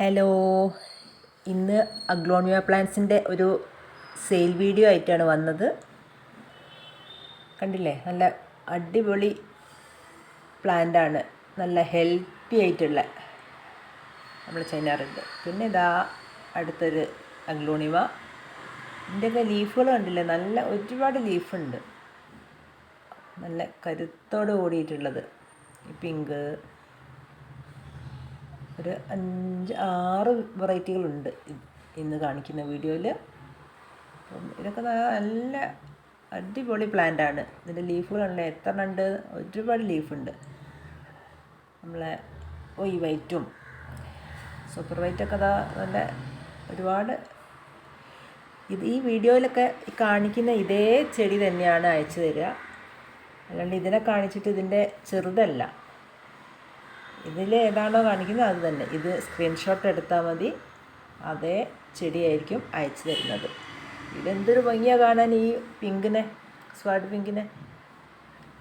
Hello. ഇന്ന് അഗ്ലോണിയ പ്ലാന്റ്സിന്റെ ഒരു sale video ആയിട്ടാണ് വന്നത്. കണ്ടില്ലേ? നല്ല അടിപൊളി പ്ലാന്റാണ്. നല്ല ഹെൽത്തി ആയിട്ടുള്ള നമ്മൾ ചെയ്യാറുണ്ട്. പിന്നെ ഇതാ അടുത്തൊരു അഗ്ലോണിമ. ഇതിന്റെയൊക്കെ ലീഫുകൾ കണ്ടില്ലേ? നല്ല ഒരുപാട് ലീഫുണ്ട്. നല്ല കരുത്തോട് ഓടിയിട്ടുള്ളത് പിങ്ക് ഒരു അഞ്ച് ആറ് വെറൈറ്റികളുണ്ട് ഇന്ന് കാണിക്കുന്ന വീഡിയോയിൽ അപ്പം ഇതൊക്കെ നല്ല അടിപൊളി പ്ലാന്റ് ആണ്. ഇതിന്റെ ലീഫുകളാണല്ലേ എത്ര ഉണ്ട് ഒരുപാട് ലീഫുണ്ട് നമ്മളെ ഒയ് വൈറ്റും സൂപ്പർ വൈറ്റൊക്കെ അതാ നല്ല ഒരുപാട്. ഇത് ഈ വീഡിയോയിലൊക്കെ കാണിക്കുന്ന ഇതേ ചെടി തന്നെയാണ് അയച്ചു തരിക. അല്ലാണ്ട് ഇതിനെ കാണിച്ചിട്ട് ഇതിന്റെ ചെറുതല്ല. ഇതിൽ ഏതാണോ കാണിക്കുന്നത് അത് തന്നെ. ഇത് സ്ക്രീൻഷോട്ട് എടുത്താൽ മതി. അതേ ചെടിയായിരിക്കും അയച്ചു തരുന്നത്. ഇതെന്തൊരു ഭംഗിയാണ് കാണാൻ ഈ പിങ്കിനെ സ്വാഡ് പിങ്കിനെ.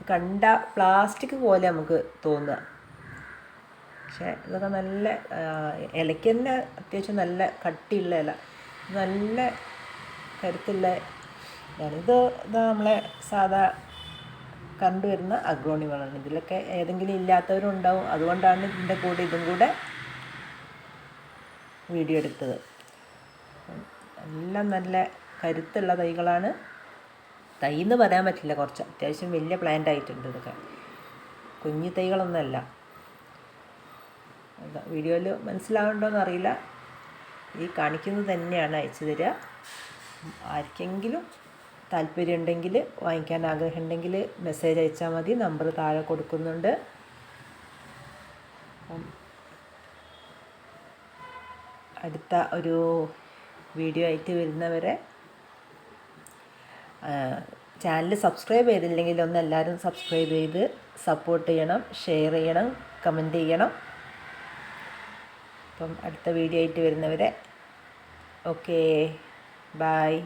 കണ്ട പ്ലാസ്റ്റിക് പോലെ നമുക്ക് തോന്നുക. പക്ഷേ ഇതൊക്കെ നല്ല ഇലയ്ക്ക് തന്നെ അത്യാവശ്യം നല്ല കട്ടിയുള്ള ഇല. നല്ല കരുത്തുള്ള ഇതാണ് ഇത് ഇതാ നമ്മളെ സാധാ കണ്ടുവരുന്ന അഗ്രോണികളാണ് ഇതിലൊക്കെ ഏതെങ്കിലും ഇല്ലാത്തവരും ഉണ്ടാവും അതുകൊണ്ടാണ് ഇതിന്റെ കൂടെ ഇതും കൂടെ വീഡിയോ എടുത്തത്. എല്ലാം നല്ല കരുത്തുള്ള തൈകളാണ്. തൈ എന്ന് പറയാൻ പറ്റില്ല കുറച്ച്. അത്യാവശ്യം വലിയ പ്ലാന്റ് ആയിട്ടുണ്ട് ഇതൊക്കെ. കുഞ്ഞു തൈകളൊന്നുമല്ല. വീഡിയോയിൽ മനസ്സിലാവുണ്ടോയെന്ന് അറിയില്ല ഈ കാണിക്കുന്നത് തന്നെയാണ് അയച്ചു തരിക. ആർക്കെങ്കിലും താല്പര്യമുണ്ടെങ്കിൽ വാങ്ങിക്കാൻ ആഗ്രഹമുണ്ടെങ്കിൽ മെസ്സേജ് അയച്ചാൽ മതി. നമ്പർ താഴെ കൊടുക്കുന്നുണ്ട്. അടുത്ത ഒരു വീഡിയോ ആയിട്ട് വരുന്നവരെ ചാനൽ സബ്സ്ക്രൈബ് ചെയ്തില്ലെങ്കിൽ ഒന്ന് എല്ലാവരും സബ്സ്ക്രൈബ് ചെയ്ത് സപ്പോർട്ട് ചെയ്യണം ഷെയർ ചെയ്യണം കമന്റ് ചെയ്യണം. അപ്പം അടുത്ത വീഡിയോ ആയിട്ട് വരുന്നവരെ ഓക്കേ ബായ്